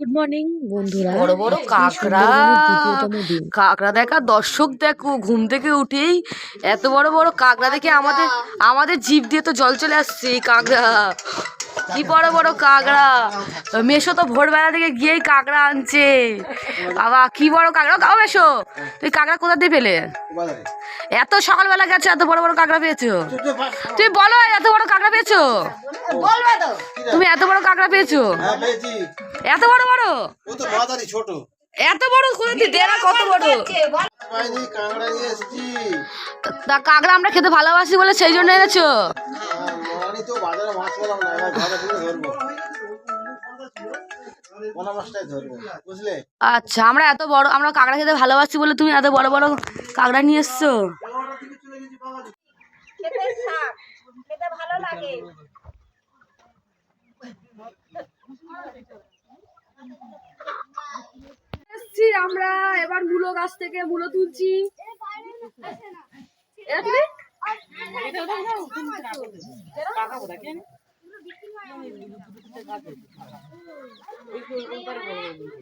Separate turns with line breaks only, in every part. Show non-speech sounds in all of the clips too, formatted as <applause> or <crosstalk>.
Good morning বন্ধুরা।
বড় বড় কাঁকড়া কাঁকড়া দেখা দর্শক দেখো ঘুম থেকে উঠেই এত বড় বড় কাঁকড়া দেখে আমাদের আমাদের জিভ দিয়ে তো জল চলে আসছে এই কাঁকড়া। কি বড় বড় কাঁকড়া। মেশো তো ভোরবেলা থেকে গিয়েই কাঁকড়া আনছে। বাবা কি বড় কাঁকড়া। খাও মেশো। তুই কাঁকড়া কোথা দিয়ে পেলে? এত সকালবেলা গেছো এত বড় বড় কাঁকড়া পেয়েছ? তুমি বলো এত বড় কাঁকড়া পেয়েছ? তুমি এত বড় কাঁকড়া পেয়েছ?
হ্যাঁ পেয়েছি।
এত বড় বড়?
ও তো মাঝারি ছোট।
এত বড় দিয়ে দেনা কত বড়?
পাইনি কাঁকড়া নিয়ে এসেছি।
তা কাঁকড়া আমরা খেতে ভালোবাসি বলে সেই জন্য এনেছো?
মরানি তো বাজারে মাছ পেলাম না ঘরে থেকে ধরবো। পোনা মাছটাই ধরবো বুঝলে?
আচ্ছা আমরা এত বড় আমরা কাঁকড়া খেতে ভালোবাসি বলে তুমি এত বড় বড় কাঁকড়া নিয়ে এসছো? এসছি আমরা এবার মূলো গাছ থেকে মূলো তুলছি।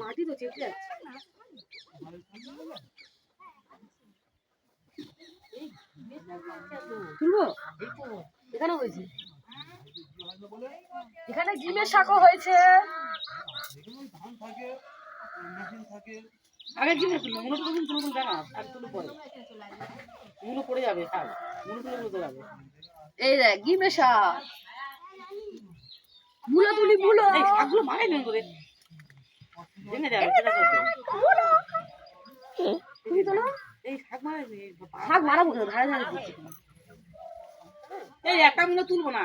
মাটি তো চেপে যাচ্ছে এখানে হয়েছে। এখানে ডিমের শাকও হয়েছে।
আগে মনে জানা আর তুলো পরে পড়ে যাবে মনে যাবে।
এই দেখ ডিমের শাক। মুলো তুলি মুলো।
এই শাকগুলো মারাই নেন করে ভেঙে যাবে সেটা করতে
তুমি তো না
এই শাক
শাক মারাবো ধারে ধারে
এই একটা মনে তুলবো না।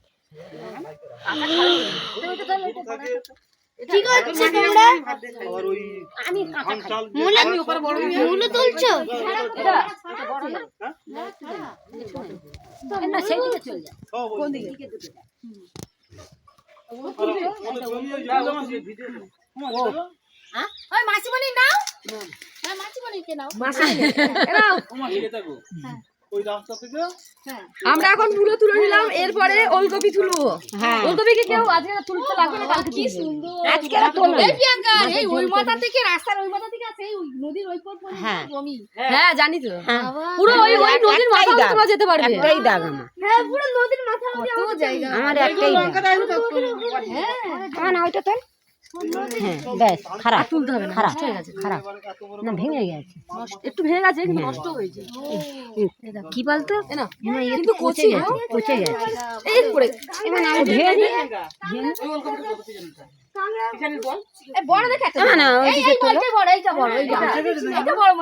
আমি ওপরে বড়
মূলো তুলছো?
এটা
সব ওই
ওই মাসিমণি নাও। হ্যাঁ মাসিমণিকে নাও।
মাসি এরাও
ওই রাস্তা থেকে?
আমরা এখন মুলো তুলে নিলাম এরপরে ওলকপি তুলবো। ওলকপি কি কেউ আজকে তুলতে লাগবে না কালকে কি সুন্দর। আজকে
এই প্রিয়াঙ্কা এই ওই মাথা থেকে রাস্তার ওই মাথা থেকে আছে ওই নদীর ওই পথ হ্যাঁ জমি।
হ্যাঁ জানি তো। পুরো ওই ওই নদীর মাথা তোমরা যেতে পারবে।
একটাই দাগ আমার।
হ্যাঁ পুরো নদীর মাথা জায়গা।
আমার একটাই দাগ।
হ্যাঁ।
না ওইটা তোল হ্যাঁ ব্যাস খারাপ
তুলতে হবে
খারাপ।
হয়ে গেছে
খারাপ। না ভেঙে গেছে।
একটু ভেঙে গেছে কিন্তু নষ্ট হয়েছে
কি বলতো?
না কিন্তু
পচে
কচি
গেছে পচে গেছে।
এই করে
এবার আমি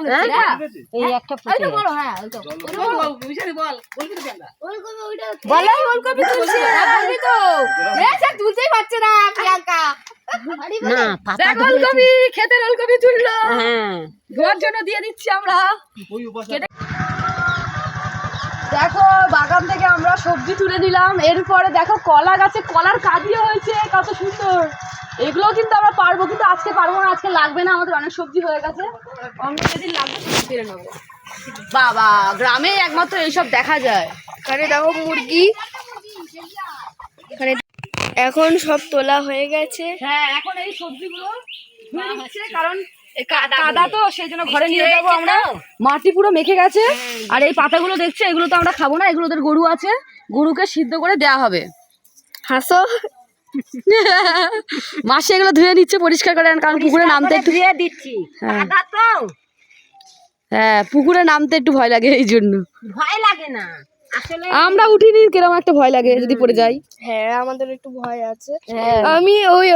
হ্যাঁ?
হ্যাঁ? তুলতেই পারছে না প্রিয়াঙ্কা।
না পাতা
দেখ ওলকপি খেতের তুললো।
হ্যাঁ।
ধোয়ার জন্য দিয়ে দিচ্ছি আমরা। দেখো, বাগান থেকে আমরা সবজি তুলে নিলাম। এরপরে দেখো, কলা গাছে কলার কাঁদিয়ে হয়েছে, কত সুন্দর। এগুলো কিন্তু আমরা পারব, কিন্তু আজকে পারব না, আজকে লাগবে না, আমাদের অনেক সবজি হয়ে গেছে। যেদিন লাগবে পেরে নেব। বাবা গ্রামে একমাত্র এইসব দেখা যায়।
এখানে দেখো মুরগি। এখানে এখন সব তোলা হয়ে গেছে।
হ্যাঁ এখন এই সবজিগুলো কারণ কাদা তো সেই জন্য ঘরে নিয়ে যাব আমরা। মাটি পুরো মেখে গেছে। আর এই পাতাগুলো দেখছে এগুলো তো আমরা খাব না এগুলো ওদের গরু আছে। গরুকে সিদ্ধ করে দেওয়া হবে।
হাসো।
মাসে এগুলো ধুয়ে নিচ্ছে পরিষ্কার করে কারণ পুকুরে নামতে একটু
ধুয়ে দিচ্ছি।
হ্যাঁ।
তো?
হ্যাঁ পুকুরে নামতে একটু ভয় লাগে এই জন্য।
ভয় লাগে না।
আমরা উঠিনি কীরকম একটা ভয় লাগে যদি পড়ে যাই।
হ্যাঁ আমাদের একটু ভয় আছে।
হ্যাঁ।
আমি ওই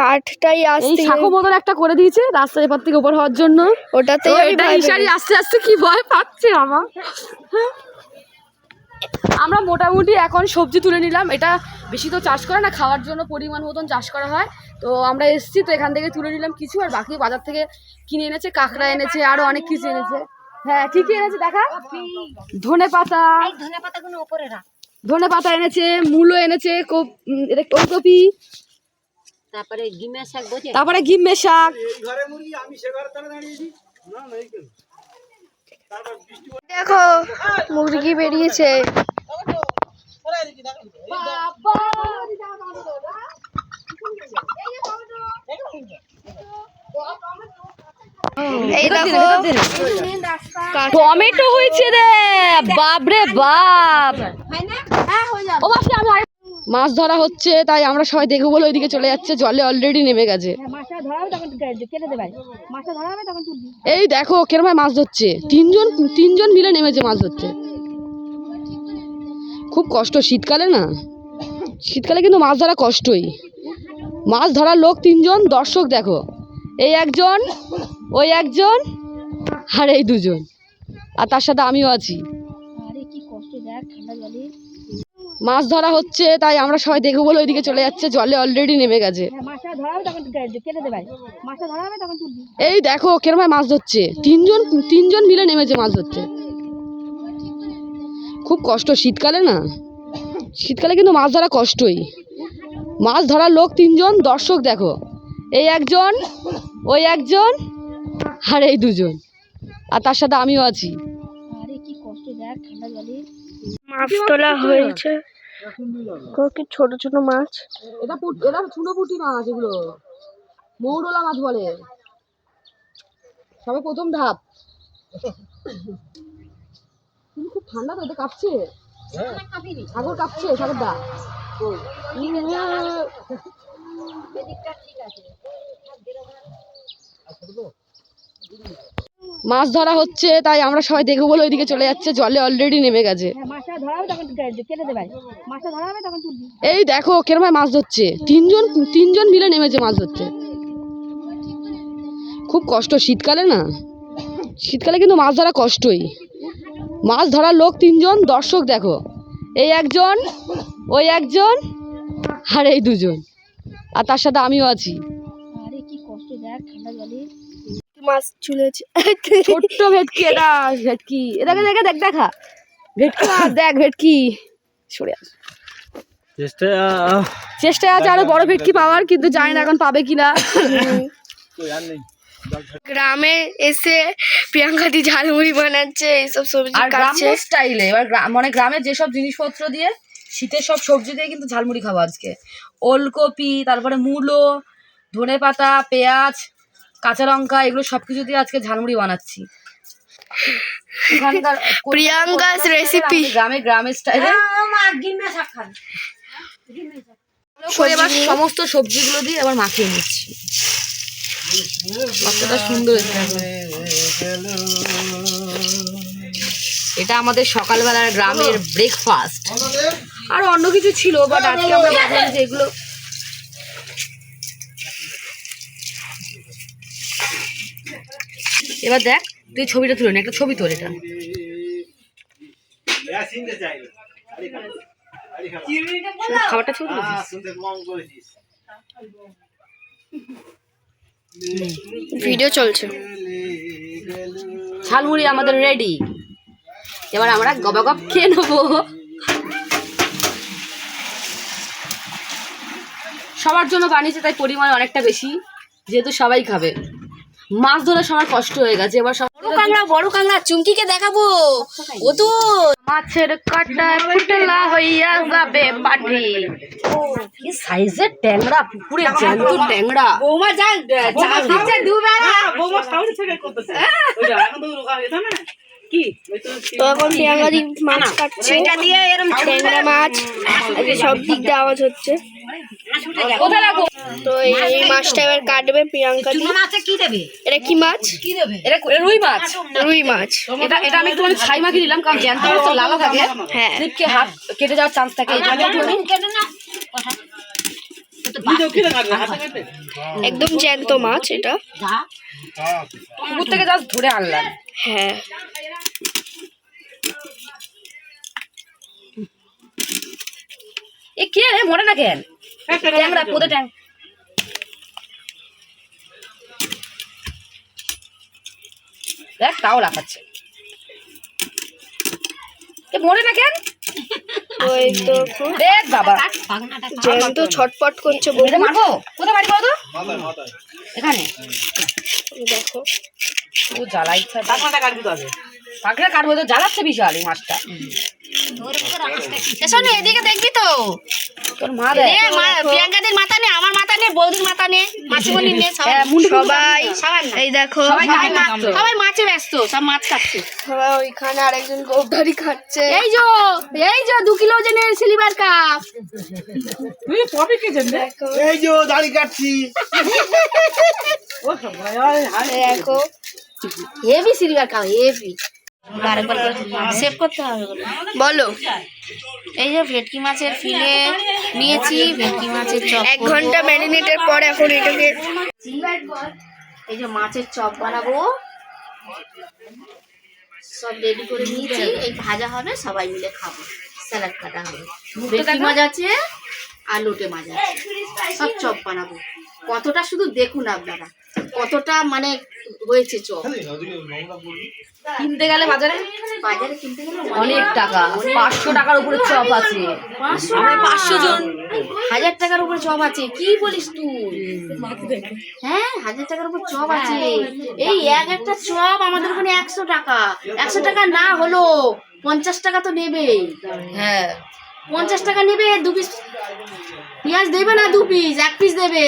কাঠটাই আসতে
শাখো মতন একটা করে দিয়েছে রাস্তার এপার থেকে উপর হওয়ার জন্য।
ওটাতে
এটা ইশারি আস্তে আস্তে কি ভয় পাচ্ছে আমার। আমরা মোটামুটি এখন সবজি তুলে নিলাম। এটা বেশি তো চাষ করে না খাওয়ার জন্য পরিমাণ মতন চাষ করা হয়। তো আমরা এসছি তো এখান থেকে তুলে নিলাম কিছু আর বাকি বাজার থেকে কিনে এনেছে কাঁকড়া এনেছে আরও অনেক কিছু এনেছে। হ্যাঁ কি কি এনেছে দেখা। ধনে পাতা।
ধনে পাতাগুলো উপরে রাখ।
ধনে পাতা এনেছে মূলো এনেছে কপ- এটা ওলকপি।
তারপরে ডিমের শাক বোঝে
তারপরে গিম্মে শাক।
ঘরে মুরগি আমি সে ঘরে তারা দাঁড়িয়েছি না না এই কেন
দেখো মুরগি বেরিয়েছে এই দেখো
টমেটো হয়েছে রে বাপ। রে বাপ মাছ ধরা হচ্ছে, তাই আমরা সবাই দেখব বলে ওইদিকে চলে যাচ্ছে, জলে অলরেডি নেমে গেছে। এই দেখো, কেরম মাছ ধরছে। তিনজন তিনজন মিলে নেমেছে মাছ ধরছে খুব কষ্ট, শীতকালে না? শীতকালে কিন্তু মাছ ধরা কষ্টই। মাছ ধরার লোক তিনজন, দর্শক দেখো। এই একজন, ওই একজন, আর এই দুজন। আর তার সাথে আমিও আছি। মাছ ধরা হচ্ছে তাই আমরা সবাই দেখব বলে ওইদিকে চলে যাচ্ছে জলে অলরেডি নেমে গেছে।
হ্যাঁ
এই দেখো কেরম মাছ ধরছে। তিনজন তিনজন মিলে নেমেছে মাছ ধরতে। খুব কষ্ট শীতকালে না? শীতকালে কিন্তু মাছ ধরা কষ্টই। মাছ ধরার লোক তিনজন দর্শক দেখো। এই একজন ওই একজন আর এই দুজন। আর তার সাথে আমিও আছি।
মাছ তোলা হয়েছে। কি ছোট ছোট মাছ?
এটা এটা ছোটো পুঁটি মাছ এগুলো। মৌরলা মাছ বলে। সবে প্রথম ধাপ। কিন্তু খুব ঠান্ডা তো এটা কাঁপছে? সাগর কাঁপছে সাগর দা মাছ ধরা হচ্ছে তাই আমরা সবাই দেখব বলে ওইদিকে চলে যাচ্ছে জলে অলরেডি নেমে গেছে।
হ্যাঁ
এই দেখো কেরম মাছ ধরছে। তিনজন তিনজন মিলে নেমেছে মাছ ধরছে খুব কষ্ট শীতকালে না? শীতকালে কিন্তু মাছ ধরা কষ্টই। মাছ ধরার লোক তিনজন দর্শক দেখো। এই একজন ওই একজন আর এই দুজন। আর তার সাথে আমিও আছি।
মাছ ঝুলেছে
ছোট্ট ভেটকি এটা ভেটকি। এটাকে দেখে দেখ দেখা ভেটকি মাছ দেখ ভেটকি। সরে আস
চেষ্টা
চেষ্টায় আছে আরও বড় ভেটকি পাওয়ার কিন্তু জানি না এখন পাবে কিনা।
গ্রামে এসে প্রিয়াঙ্কা দি ঝালমুড়ি বানাচ্ছে এইসব সবজি
আর
কাটছে।
স্টাইলে এবার মানে গ্রামের যেসব জিনিসপত্র দিয়ে শীতের সব সবজি দিয়ে কিন্তু ঝালমুড়ি খাব আজকে। ওলকপি তারপরে মূলো ধনে পাতা পেঁয়াজ কাঁচা লঙ্কা এগুলো সব কিছু দিয়ে আজকে ঝালমুড়ি বানাচ্ছি। <laughs>
প্রিয়াঙ্কাস।
আমি গ্রামে গ্রামের স্টাইলে এবার সমস্ত সবজিগুলো দিয়ে এবার মাখিয়ে নিচ্ছি। কতটা সুন্দর এটা। আমাদের সকালবেলার গ্রামের ব্রেকফাস্ট আর অন্য কিছু ছিল বাট আজকে আমরা ভাবলাম যে এগুলো এবার দেখ তুই ছবিটা তুলে নে একটা ছবি তোল এটা। খাবারটা ছবি
ভিডিও চলছে।
ঝালমুড়ি আমাদের রেডি এবার আমরা গবাগপ খেয়ে নেব। সবার জন্য বানিয়েছে তাই পরিমাণ অনেকটা বেশি যেহেতু সবাই খাবে। মাছ ধরে সবার কষ্ট হয়ে গেছে এবার সব বড়
কাংড়া বড় কাংড়া চুমকিকে দেখাবো। ও তো।
মাছের কাটা ফুটলা হইয়া যাবে পাটি কি সাইজের ট্যাংরা পুকুরে জ্যান্ত ট্যাংরা।
বৌমা যা চা দিচ্ছে দুবেলা।
বৌমা সাউন্ড থেকে করতেছে। ওই যে এখন তো রোগা হয়েছে না? তো
তো এখন মাছ কাটছে। ট্যাংরা মাছ সব দিক দিয়ে আওয়াজ হচ্ছে। তো এই মাছটা এবার কাটবে প্রিয়াঙ্কা দি
মাছে কি দেবে?
এটা কি মাছ?
এটা এটা রুই মাছ।
রুই মাছ।
এটা এটা আমি একটু ছাই মাখিয়ে দিলাম কারণ জ্যান্ত মাছ তো লালা থাকে।
হ্যাঁ।
হাত কেটে যাওয়ার চান্স থাকে
একদম জ্যান্ত মাছ এটা।
পুকুর থেকে জাস্ট ধরে আনলাম।
হ্যাঁ।
এ কে রে মরে না কেন? ট্যাংরা পোদে ট্যাং? দেখ তাও লাফাচ্ছে। এ মরে না কেন?
ওই তো
দেখ বাবা।
জ্যান্ত ছটপট করছে
এটা মারবো? কোথায় বাড়ি তো এখানে।
দেখো।
ও জ্বালা ইচ্ছা
টাকাটা কাটবি তো আগে
পাখড়া কাটবো তো জ্বালাচ্ছে বিশাল এই মাছটা?
শোনো এদিকে দেখবি তো।
তোর মা
প্রিয়াঙ্কাদের মাথা নে আমার মাথা নে বৌদির মাথা নে মাছিমণির নে সবাই।
হ্যাঁ,
এই দেখো
সবাই
মাছে ব্যস্ত সব মাছ কাটছে।
সবাই ওইখানে আরেকজন গোবধারি খাচ্ছে
এই যো এই যো দু কিলো ওজনের সিলিভার কাপ
তুই কবে কে
এই যে দাড়ি কাটছি।
ও সব
দেখো।
হেভি সিলিভার কাপ হেভি আরেকবার সেভ করতে হবে বলো। এই যে ভেটকি মাছের ফিলে নিয়েছি ভেটকি মাছের চপ
এক ঘণ্টা ম্যারিনেটের পর এখন এটাকে
এই যে মাছের চপ বানাবো। সব রেডি করে নিয়েছি। এই ভাজা হবে সবাই মিলে খাব। স্যালাড কাটা হবে। ভেটকি মাছ আছে আর লোটে মাছ আছে। সব চপ বানাবো। কতটা শুধু দেখুন আপনারা। কতটা মানে হয়েছে চপ?
কিনতে গেলে বাজারে?
বাজারে কিনতে গেলে
অনেক টাকা। পাঁচশো টাকার উপরে চপ আছে।
পাঁচশো?
আমরা পাঁচশো জন।
হাজার টাকার উপর চপ আছে। কি বলিস তুই? হ্যাঁ হাজার টাকার উপর চপ আছে। এই এক একটা চপ আমাদের ওখানে একশো টাকা। একশো টাকা না হলো পঞ্চাশ টাকা তো নেবে
হ্যাঁ।
পঞ্চাশ টাকা নেবে দু পিস পেঁয়াজ দেবে না দু পিস এক পিস দেবে।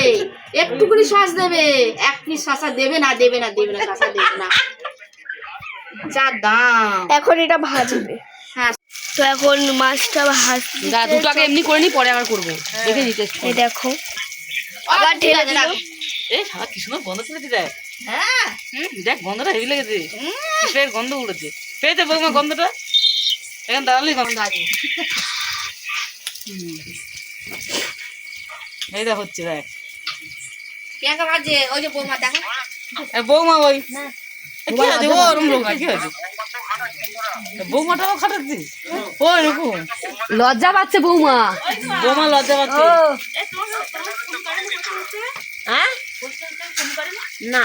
একটুকুনি সস দেবে। এক পিস শসা দেবে না দেবে না দেবে না শসা দেবে না। যা দাম।
এখন এটা ভাজবে।
হ্যাঁ।
তো এখন মাছটা
দুটো আগে এমনি করে নি পরে আবার করব। দেখে নিতে
এই দেখো। আবার
ঠিক আছে,
দিল।
রাখো।
সারা কি সুন্দর গন্ধ
হ্যাঁ
দেখ গন্ধটা হেভি লেগেছে। ফের গন্ধ উড়েছে পেয়েছে বৌমা গন্ধটা? এখন দাঁড়ালি গন্ধ
আছে।
এই দেখ হচ্ছে দেখ।
ওই যে বৌমা দেখো।
বৌমা ওই। এ, কি আছে ও ওরম বৌমা কি আছে বৌমাটাও খাটাচ্ছি ও এরকম।
লজ্জা পাচ্ছে বৌমা।
বৌমা লজ্জা পাচ্ছে।
হ্যাঁ? না।